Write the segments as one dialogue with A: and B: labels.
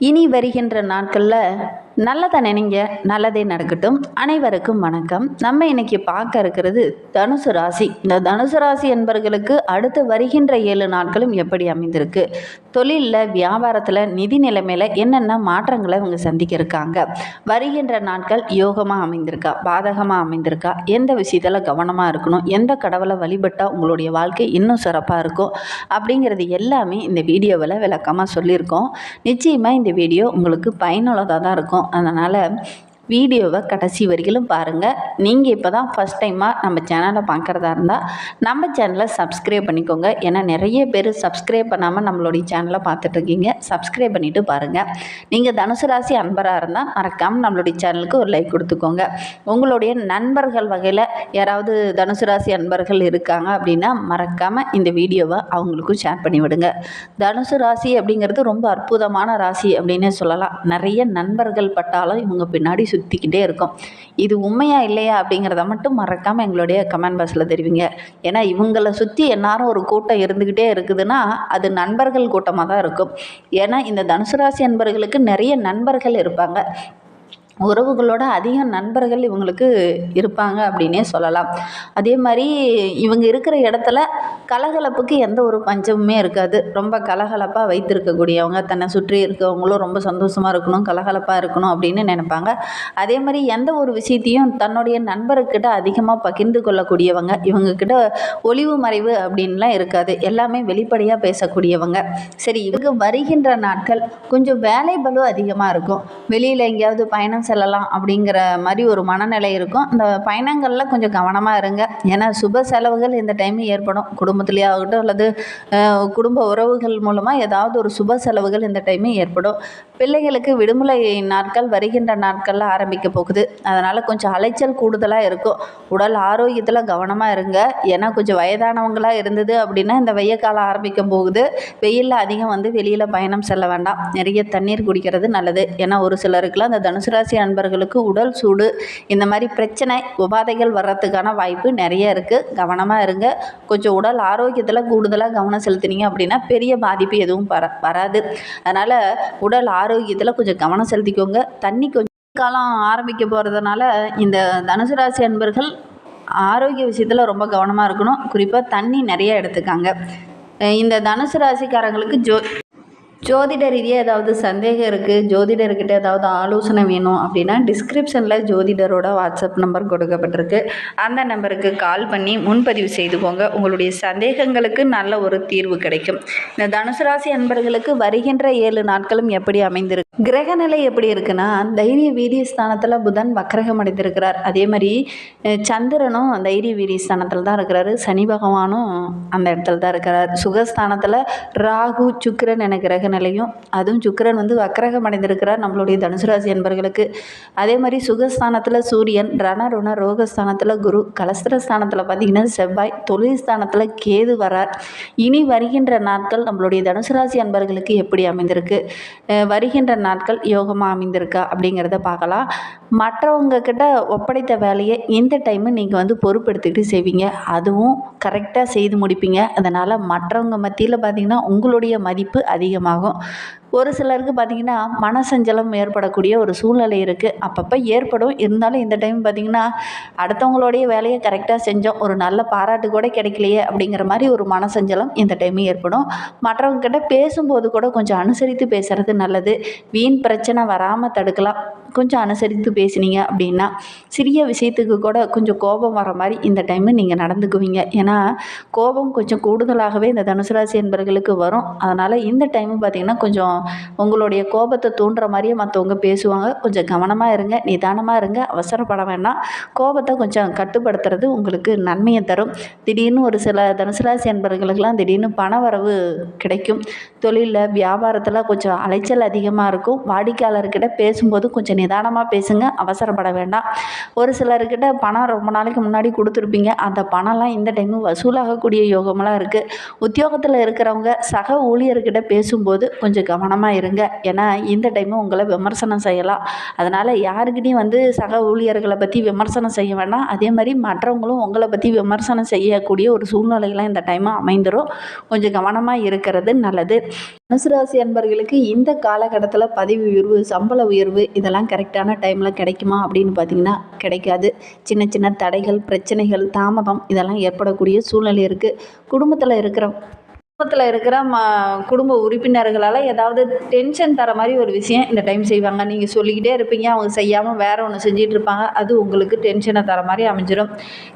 A: இனி வருகின்ற நாட்களில் நல்லதை நினைங்க நல்லதே நடக்கட்டும். அனைவருக்கும் வணக்கம். நம்ம இன்னைக்கு பார்க்க இருக்கிறது தனுசு ராசி. இந்த தனுசு ராசி என்பவர்களுக்கு அடுத்து வருகின்ற ஏழு நாட்களும் எப்படி அமைந்திருக்கு? தொழிலில் வியாபாரத்தில் நிதி நிலைமையில் என்னென்ன மாற்றங்களை இவங்க சந்திக்க இருக்காங்க வருகின்ற நாட்கள் யோகமாக அமைந்திருக்கா? பாதகமாக அமைந்திருக்கா? எந்த விஷயத்தில் கவனமாக இருக்கணும்? எந்த கடவுளை வழிபட்டால் உங்களுடைய வாழ்க்கை இன்னும் சிறப்பாக இருக்கும்? அப்படிங்கிறது எல்லாமே இந்த வீடியோவில் விளக்கமாக சொல்லியிருக்கோம். நிச்சயமாக இந்த வீடியோ உங்களுக்கு பயனுள்ளதாக தான் இருக்கும். அதனால் வீடியோவை கடைசி வரையிலும் பாருங்கள் நீங்கள் இப்போ தான் ஃபஸ்ட் டைமாக நம்ம சேனலை பார்க்குறதா இருந்தால் நம்ம சேனலை சப்ஸ்கிரைப் பண்ணிக்கோங்க. ஏன்னா நிறைய பேர் சப்ஸ்கிரைப் பண்ணாமல் நம்மளுடைய சேனலை பார்த்துட்ருக்கீங்க சப்ஸ்கிரைப் பண்ணிவிட்டு பாருங்கள் நீங்கள் தனுசு ராசி அன்பராக இருந்தால் மறக்காமல் நம்மளுடைய சேனலுக்கு ஒரு லைக் கொடுத்துக்கோங்க. உங்களுடைய நண்பர்கள் வகையில் யாராவது தனுசு ராசி அன்பர்கள் இருக்காங்க அப்படின்னா மறக்காமல் இந்த வீடியோவை அவங்களுக்கும் ஷேர் பண்ணிவிடுங்க தனுசு ராசி அப்படிங்கிறது ரொம்ப அற்புதமான ராசி அப்படின்னே சொல்லலாம். நிறைய நண்பர்கள் பட்டாலும் இவங்க பின்னாடி சுற்றிக்கிட்டே இருக்கும். இது உண்மையா இல்லையா அப்படிங்கிறத மட்டும் மறக்காமல் எங்களுடைய கமெண்ட் பாக்ஸில் தெரிவிங்க. ஏன்னா இவங்களை சுற்றி எல்லாரும் ஒரு கூட்டம் இருந்துக்கிட்டே இருக்குதுன்னா அது நண்பர்கள் கூட்டமாக தான் இருக்கும். ஏன்னா இந்த தனுசு ராசி நண்பர்களுக்கு நிறைய நண்பர்கள் இருப்பாங்க. உறவுகளோட அதிக நண்பர்கள் இவங்களுக்கு இருப்பாங்க அப்படின்னே சொல்லலாம். அதே மாதிரி இவங்க இருக்கிற இடத்துல கலகலப்புக்கு எந்த ஒரு பஞ்சமுமே இருக்காது. ரொம்ப கலகலப்பாக வைத்திருக்கக்கூடியவங்க தன்னை சுற்றி இருக்கவங்களும் ரொம்ப சந்தோஷமாக இருக்கணும் கலகலப்பாக இருக்கணும் அப்படின்னு நினைப்பாங்க. அதே மாதிரி எந்த ஒரு விஷயத்தையும் தன்னுடைய நண்பர்கிட்ட அதிகமாக பகிர்ந்து கொள்ளக்கூடியவங்க இவங்கக்கிட்ட ஒளிவு மறைவு அப்படின்லாம் இருக்காது. எல்லாமே வெளிப்படையாக பேசக்கூடியவங்க. சரி இவங்க வருகின்ற நாட்கள் கொஞ்சம் வேலை பலு அதிகமாக இருக்கும். வெளியில் எங்கேயாவது பயணம் செல்லலாம் அப்படிங்கிற மாதிரி ஒரு மனநிலை இருக்கும். இந்த பயணங்களில் கொஞ்சம் கவனமாக இருங்க. ஏன்னா சுப செலவுகள் இந்த டைம் ஏற்படும். குடும்பத்திலேயே ஆகட்டும் அல்லது குடும்ப உறவுகள் மூலமாக ஏதாவது ஒரு சுப செலவுகள் இந்த டைம் ஏற்படும். பிள்ளைகளுக்கு விடுமுறை நாட்கள் வருகின்ற நாட்களில் ஆரம்பிக்க போகுது. அதனால் கொஞ்சம் அலைச்சல் கூடுதலாக இருக்கும். உடல் ஆரோக்கியத்தில் கவனமாக இருங்க. ஏன்னா கொஞ்சம் வயதானவங்களாக இருந்தது அப்படின்னா இந்த வெய்ய காலம் ஆரம்பிக்க போகுது. வெயிலில் அதிகம் வந்து வெளியில் பயணம் செல்ல வேண்டாம். நிறைய தண்ணீர் குடிக்கிறது நல்லது. ஏன்னா ஒரு சிலருக்குலாம் அந்த தனுசு ராசி அன்பர்களுக்கு உடல் சூடு இந்த மாதிரி பிரச்சனை உபாதைகள் வர்றதுக்கான வாய்ப்பு நிறைய இருக்குது கவனமாக இருங்க. கொஞ்சம் உடல் ஆரோக்கியத்தில் கூடுதலாக கவனம் செலுத்துனீங்க அப்படின்னா பெரிய பாதிப்பு எதுவும் வர வராது. அதனால் உடல் ஆரோக்கியத்தில் கொஞ்சம் கவனம் செலுத்திக்கோங்க. தண்ணி கொஞ்சம் காலம் ஆரம்பிக்க போகிறதுனால இந்த தனுசு ராசி அன்பர்கள் ஆரோக்கிய விஷயத்தில் ரொம்ப கவனமாக இருக்கணும். குறிப்பாக தண்ணி நிறைய எடுத்துக்காங்க. இந்த தனுசு ராசிக்காரங்களுக்கு ஜோ ஜோதிட ரீதியாக ஏதாவது சந்தேகம் இருக்குது ஜோதிடர்கிட்ட ஏதாவது ஆலோசனை வேணும் அப்படின்னா டிஸ்கிரிப்ஷனில் ஜோதிடரோட வாட்ஸ்அப் நம்பர் கொடுக்கப்பட்டிருக்கு. அந்த நம்பருக்கு கால் பண்ணி முன்பதிவு செய்துக்கோங்க உங்களுடைய சந்தேகங்களுக்கு நல்ல ஒரு தீர்வு கிடைக்கும். இந்த தனுசு ராசி அன்பர்களுக்கு வருகின்ற ஏழு நாட்களும் எப்படி அமைந்திருக்கு? கிரகநிலை எப்படி இருக்குன்னா தைரிய வீரிய ஸ்தானத்தில் புதன் வக்கரகம் அடைந்திருக்கிறார். அதே மாதிரி சந்திரனும் தைரிய வீரிய ஸ்தானத்தில் தான் இருக்கிறாரு. சனி பகவானும் அந்த இடத்துல தான் இருக்கிறார். சுகஸ்தானத்தில் ராகு சுக்கிரன் என நிலையும். அதுவும் சுக்கரன் வந்து வக்கரகம் அடைந்திருக்கிறார் நம்மளுடைய தனுசு ராசி என்பர்களுக்கு அதே மாதிரி சுகஸ்தானத்தில் சூரியன் ரணருண ரோகஸ்தானத்தில் குரு கலஸ்திரஸ்தானத்தில் பார்த்தீங்கன்னா செவ்வாய் தொழில் ஸ்தானத்தில் கேது வரார். இனி வருகின்ற நாட்கள் நம்மளுடைய தனுசு ராசி அன்பர்களுக்கு எப்படி அமைந்திருக்கு? வருகின்ற நாட்கள் யோகமாக அமைந்திருக்கா அப்படிங்கிறத பார்க்கலாம். மற்றவங்க கிட்ட ஒப்படைத்த வேலையை இந்த டைமு நீங்கள் வந்து பொறுப்பெடுத்துக்கிட்டு செய்வீங்க. அதுவும் கரெக்டாக செய்து முடிப்பீங்க. அதனால் மற்றவங்க மத்தியில் பார்த்தீங்கன்னா உங்களுடைய மதிப்பு அதிகமாகும். 뭐? ஒரு சிலருக்கு பார்த்தீங்கன்னா மனசஞ்சலம் ஏற்படக்கூடிய ஒரு சூழ்நிலை இருக்குது அப்பப்போ ஏற்படும். இருந்தாலும் இந்த டைம் பார்த்தீங்கன்னா அடுத்தவங்களுடைய வேலையை கரெக்டாக செஞ்சோம். ஒரு நல்ல பாராட்டு கூட கிடைக்கலையே அப்படிங்கிற மாதிரி ஒரு மனசஞ்சலம் இந்த டைம் ஏற்படும். மற்றவங்கக்கிட்ட பேசும்போது கூட கொஞ்சம் அனுசரித்து பேசுகிறது நல்லது. வீண் பிரச்சனை வராமல் தடுக்கலாம். கொஞ்சம் அனுசரித்து பேசுனீங்க அப்படின்னா சிறிய விஷயத்துக்கு கூட கொஞ்சம் கோபம் வர மாதிரி இந்த டைமு நீங்கள் நடந்துக்குவீங்க. ஏன்னா கோபம் கொஞ்சம் கூடுதலாகவே இந்த தனுசு ராசி என்பர்களுக்கு வரும். அதனால் இந்த டைமும் பார்த்திங்கன்னா கொஞ்சம் உங்களுடைய கோபத்தை தூண்டுற மாதிரியே மற்றவங்க பேசுவாங்க. கொஞ்சம் கவனமாக இருங்க நிதானமாக இருங்க. அவசரப்பட வேண்டாம். கோபத்தை கொஞ்சம் கட்டுப்படுத்துறது உங்களுக்கு நன்மையை தரும். திடீர்னு ஒரு சில தனுசுராசி என்பர்களுக்கெல்லாம் திடீர்னு பண வரவு கிடைக்கும். தொழிலில் வியாபாரத்தில் கொஞ்சம் அலைச்சல் அதிகமாக இருக்கும். வாடிக்கையாளர்கிட்ட பேசும்போது கொஞ்சம் நிதானமாக பேசுங்க அவசரப்பட வேண்டாம். ஒரு சிலர்கிட்ட பணம் ரொம்ப நாளைக்கு முன்னாடி கொடுத்துருப்பீங்க. அந்த பணம்லாம் இந்த டைமு வசூலாகக்கூடிய யோகமெல்லாம் இருக்குது உத்தியோகத்தில் இருக்கிறவங்க சக ஊழியர்கிட்ட பேசும்போது கொஞ்சம் கவனம் கவனமாக இருங்க. ஏன்னா இந்த டைமு உங்களை விமர்சனம் செய்யலாம். அதனால் யாருக்கிட்டையும் வந்து சக ஊழியர்களை பற்றி விமர்சனம் செய்ய வேண்டாம். அதே மாதிரி மற்றவங்களும் உங்களை பற்றி விமர்சனம் செய்யக்கூடிய ஒரு சூழ்நிலைகள்லாம் இந்த டைமு அமைந்துடும் கொஞ்சம் கவனமாக இருக்கிறது நல்லது. தனுசு அன்பர்களுக்கு இந்த காலகட்டத்தில் பதவி உயர்வு சம்பள உயர்வு இதெல்லாம் கரெக்டான டைமில் கிடைக்குமா அப்படின்னு பார்த்தீங்கன்னா கிடைக்காது. சின்ன சின்ன தடைகள் பிரச்சனைகள் தாமதம் இதெல்லாம் ஏற்படக்கூடிய சூழ்நிலை இருக்குது குடும்பத்தில் இருக்கிற குடும்பத்தில் இருக்கிற ம குடும்ப உறுப்பினர்களால் ஏதாவது டென்ஷன் தர மாதிரி ஒரு விஷயம் இந்த டைம் செய்வாங்க. நீங்கள் சொல்லிக்கிட்டே இருப்பீங்க அவங்க செய்யாமல் வேற ஒன்று செஞ்சிட்டு இருப்பாங்க. அது உங்களுக்கு டென்ஷனை தர மாதிரி அமைஞ்சிடும்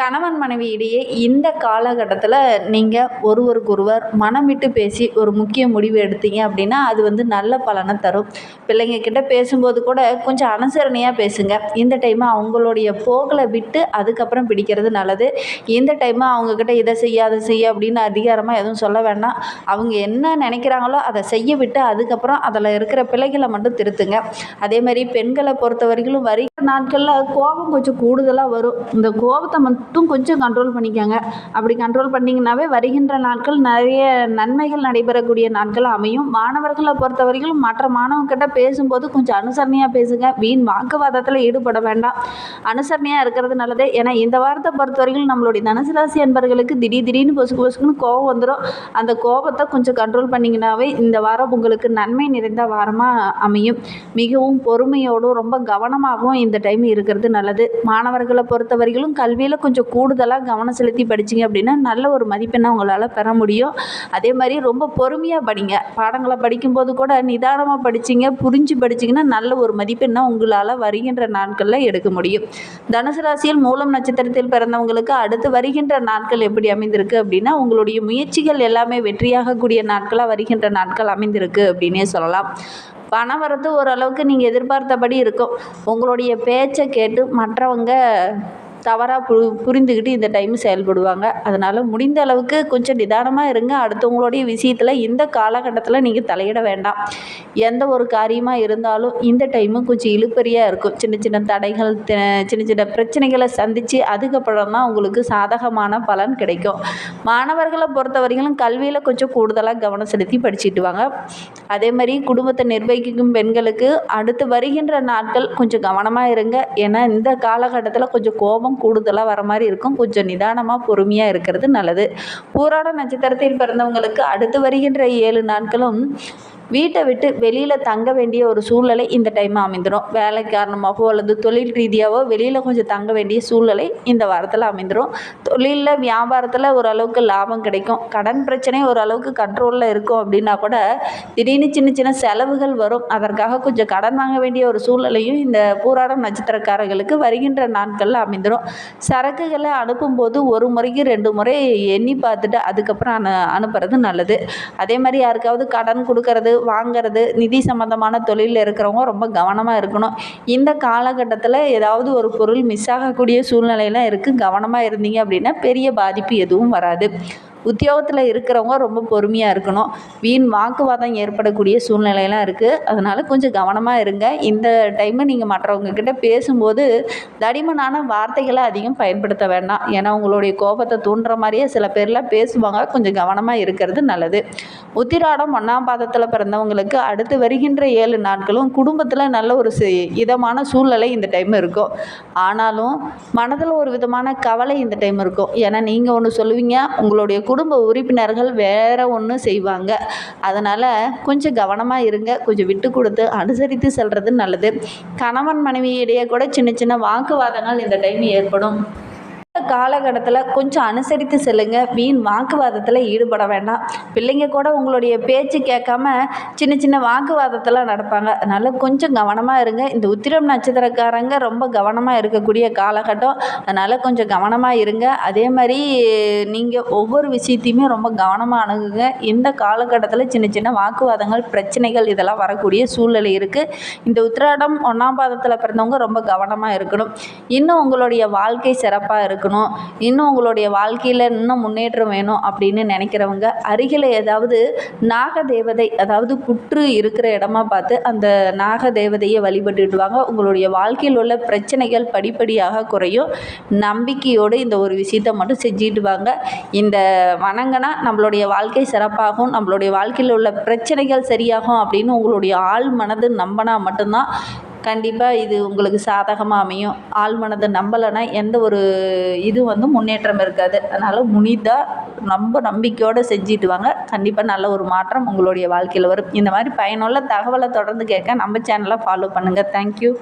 A: கணவன் மனைவி இடையே இந்த காலகட்டத்தில் நீங்கள் ஒருவருக்கொருவர் மனம் விட்டு பேசி ஒரு முக்கிய முடிவு எடுத்தீங்க அப்படின்னா அது வந்து நல்ல பலனை தரும். பிள்ளைங்க கிட்ட பேசும்போது கூட கொஞ்சம் அனுசரணையாக பேசுங்க. இந்த டைம் அவங்களுடைய போகலை விட்டு அதுக்கப்புறம் பிடிக்கிறது நல்லது. இந்த டைம் அவங்கக்கிட்ட இதை செய்ய அதை செய்ய அப்படின்னு அதிகாரமாக எதுவும் சொல்ல வேண்டாம். அவங்க என்ன நினைக்கிறாங்களோ அதை செய்ய விட்டு அதுக்கப்புறம் அதில் இருக்கிற பிழைகளை மட்டும் திருத்துங்க. அதே மாதிரி பெண்களை பொறுத்த வரைக்கும் வரி நாட்களில் கோபம் கொஞ்சம் கூடுதலாக வரும். இந்த கோபத்தை மட்டும் கொஞ்சம் கண்ட்ரோல் பண்ணிக்கோங்க. அப்படி கண்ட்ரோல் பண்ணிங்கனாவே வருகின்ற நாட்கள் நிறைய நன்மைகள் நடைபெறக்கூடிய நாட்கள் அமையும். மாணவர்களை பொறுத்த வரைக்கும் மற்ற மாணவர்கிட்ட பேசும்போது கொஞ்சம் அனுசரணையாக பேசுங்க. வீண் வாக்குவாதத்தில் ஈடுபட வேண்டாம். அனுசரணையாக இருக்கிறது நல்லது. ஏன்னா இந்த வாரத்தை பொறுத்த வரைக்கும் நம்மளுடைய தனுசு ராசி அன்பர்களுக்கு திடீர் திடீர்னு பொசுக்கு பொசுக்குன்னு கோபம் வந்துடும் அந்த கோபத்தை கொஞ்சம் கண்ட்ரோல் பண்ணிங்கனாவே இந்த வாரம் உங்களுக்கு நன்மை நிறைந்த வாரமாக அமையும். மிகவும் பொறுமையோடும் ரொம்ப கவனமாகவும் இந்த டைம் இருக்கிறது நல்லது. மாணவர்களை பொறுத்த வரைக்கும் கல்வியில் கொஞ்சம் கூடுதலாக கவனம் செலுத்தி படிச்சீங்க அப்படின்னா நல்ல ஒரு மதிப்பெண்ணை உங்களால் பெற முடியும். அதே மாதிரி ரொம்ப பொறுமையாக படிங்க. பாடங்களை படிக்கும்போது கூட நிதானமாக படிச்சிங்க புரிஞ்சு படிச்சிங்கன்னா நல்ல ஒரு மதிப்பெண்ணை உங்களால் வருகின்ற நாட்களில் எடுக்க முடியும். தனுசு ராசியில் மூலம் நட்சத்திரத்தில் பிறந்தவங்களுக்கு அடுத்து வருகின்ற நாட்கள் எப்படி அமைந்திருக்கு அப்படின்னா உங்களுடைய முயற்சிகள் எல்லாமே வெற்றியாகக்கூடிய நாட்களாக வருகின்ற நாட்கள் அமைந்திருக்கு அப்படின்னே சொல்லலாம். பணம் வரது ஓரளவுக்கு நீங்கள் எதிர்பார்த்தபடி இருக்கும். உங்களுடைய பேச்சை கேட்டு மற்றவங்க தவறாக பு புரிந்துக்கிட்டு இந்த டைம் செயல்படுவாங்க. அதனால் முடிந்த அளவுக்கு கொஞ்சம் நிதானமாக இருங்க. அடுத்தவங்களுடைய விஷயத்தில் இந்த காலகட்டத்தில் நீங்கள் தலையிட வேண்டாம். எந்த ஒரு காரியமாக இருந்தாலும் இந்த டைமும் கொஞ்சம் இழுப்பறியாக இருக்கும். சின்ன சின்ன தடைகள் சின்ன சின்ன பிரச்சனைகளை சந்தித்து அதுக்கப்புறம் தான் உங்களுக்கு சாதகமான பலன் கிடைக்கும். மாணவர்களை பொறுத்த வரைக்கும் கல்வியில் கொஞ்சம் கூடுதலாக கவனம் செலுத்தி படிச்சுட்டு வாங்க. அதே மாதிரி குடும்பத்தை நிர்வகிக்கும் பெண்களுக்கு அடுத்து வருகின்ற நாட்கள் கொஞ்சம் கவனமாக இருங்க. ஏன்னா இந்த காலகட்டத்தில் கொஞ்சம் கோபம் கூடுதலாக வர மாதிரி இருக்கும். கொஞ்சம் நிதானமாக பொறுமையாக இருக்கிறது நல்லது. பூராட நட்சத்திரத்தில் பிறந்தவங்களுக்கு அடுத்து வருகின்ற ஏழு நாட்களும் வீட்டை விட்டு வெளியில் தங்க வேண்டிய ஒரு சூழ்நிலை இந்த டைம் அமைந்துடும் வேலை காரணமாகவோ அல்லது தொழில் ரீதியாகவோ வெளியில் கொஞ்சம் தங்க வேண்டிய சூழ்நிலை இந்த வாரத்தில் அமைந்துடும் தொழிலில் வியாபாரத்தில் ஓரளவுக்கு லாபம் கிடைக்கும். கடன் பிரச்சனை ஓரளவுக்கு கண்ட்ரோலில் இருக்கும் அப்படின்னா கூட திடீர்னு சின்ன சின்ன செலவுகள் வரும். அதற்காக கொஞ்சம் கடன் வாங்க வேண்டிய ஒரு சூழ்நிலையும் இந்த பூராடம் நட்சத்திரக்காரர்களுக்கு வருகின்ற நாட்களில் அமைந்துடும் சரக்குகளை அனுப்பும்போது ஒரு முறைக்கு ரெண்டு முறை எண்ணி பார்த்துட்டு அதுக்கப்புறம் அனு அனுப்புறது நல்லது. அதே மாதிரி யாருக்காவது கடன் கொடுக்கறது வாங்கிறது நிதி சம்மந்தமான தொழிலில் இருக்கிறவங்க ரொம்ப கவனமாக இருக்கணும். இந்த காலகட்டத்தில் ஏதாவது ஒரு பொருள் மிஸ் ஆகக்கூடிய சூழ்நிலையெல்லாம் இருக்குது கவனமாக இருந்தீங்க அப்படின்னா பெரிய பாதிப்பு எதுவும் வராது. உத்தியோகத்தில் இருக்கிறவங்க ரொம்ப பொறுமையாக இருக்கணும். வீண் வாக்குவாதம் ஏற்படக்கூடிய சூழ்நிலையெல்லாம் இருக்குது அதனால் கொஞ்சம் கவனமாக இருங்க. இந்த டைமு நீங்கள் மற்றவங்கக்கிட்ட பேசும்போது தடிமனான வார்த்தைகளை அதிகம் பயன்படுத்த வேண்டாம். ஏன்னா உங்களுடைய கோபத்தை தூண்டுற மாதிரியே சில பேர்லாம் பேசுவாங்க. கொஞ்சம் கவனமாக இருக்கிறது நல்லது. உத்திராடம் ஒன்றாம் பாதத்தில் பிறந்தவங்களுக்கு அடுத்து வருகின்ற ஏழு நாட்களும் குடும்பத்தில் நல்ல ஒரு இதமான சூழ்நிலை இந்த டைம் இருக்கும். ஆனாலும் மனதில் ஒரு விதமான கவலை இந்த டைம் இருக்கும். ஏன்னா நீங்கள் ஒன்று சொல்லுவீங்க உங்களுடைய குடும்ப குடும்ப உறுப்பினர்கள் வேற ஒன்று செய்வாங்க. அதனால் கொஞ்சம் கவனமாக இருங்க. கொஞ்சம் விட்டு கொடுத்து அனுசரித்து செல்வது நல்லது. கணவன் மனைவியிடையே கூட சின்ன சின்ன வாக்குவாதங்கள் இந்த டைம் ஏற்படும். காலகட்டத்தில் கொஞ்சம் அனுசரித்து செல்லுங்க. வீண் வாக்குவாதத்தில் ஈடுபட வேண்டாம். பிள்ளைங்க கூட உங்களுடைய பேச்சு கேட்காம சின்ன சின்ன வாக்குவாதத்தில் நடப்பாங்க. அதனால் கொஞ்சம் கவனமாக இருங்க. இந்த உத்திரம் நட்சத்திரக்காரங்க ரொம்ப கவனமாக இருக்கக்கூடிய காலகட்டம். அதனால் கொஞ்சம் கவனமாக இருங்க. அதே மாதிரி நீங்கள் ஒவ்வொரு விஷயத்தையுமே ரொம்ப கவனமாக அணுகுங்க. இந்த காலகட்டத்தில் சின்ன சின்ன வாக்குவாதங்கள் பிரச்சனைகள் இதெல்லாம் வரக்கூடிய சூழ்நிலை இருக்குது இந்த உத்திராடம் ஒன்றாம் பாதத்தில் பிறந்தவங்க ரொம்ப கவனமாக இருக்கணும். இன்னும் உங்களுடைய வாழ்க்கை சிறப்பாக இருக்கணும். பண்ணணும் இன்னும் உங்களுடைய வாழ்க்கையில் இன்னும் முன்னேற்றம் வேணும் அப்படின்னு நினைக்கிறவங்க அருகில் ஏதாவது நாக தேவதை அதாவது புற்று இருக்கிற இடமா பார்த்து அந்த நாக தேவதையை உங்களுடைய வாழ்க்கையில் உள்ள பிரச்சனைகள் படிப்படியாக குறையும். நம்பிக்கையோடு இந்த ஒரு விஷயத்தை மட்டும் செஞ்சுட்டு வாங்க இந்த வணங்கினா நம்மளுடைய வாழ்க்கை சிறப்பாகும். நம்மளுடைய வாழ்க்கையில் உள்ள பிரச்சனைகள் சரியாகும் அப்படின்னு உங்களுடைய ஆள் மனது நம்பினா மட்டும்தான் கண்டிப்பாக இது உங்களுக்கு சாதகமாக அமையும். ஆழ்மனதை நம்பலைன்னா எந்த ஒரு இது வந்து முன்னேற்றம் இருக்காது. அதனால் முனிதாக ரொம்ப நம்பிக்கையோடு செஞ்சுட்டு வாங்க. கண்டிப்பாக நல்ல ஒரு மாற்றம் உங்களுடைய வாழ்க்கையில் வரும். இந்த மாதிரி பயனுள்ள தகவலை தொடர்ந்து கேட்க நம்ம சேனலை ஃபாலோ பண்ணுங்கள் தேங்க்யூ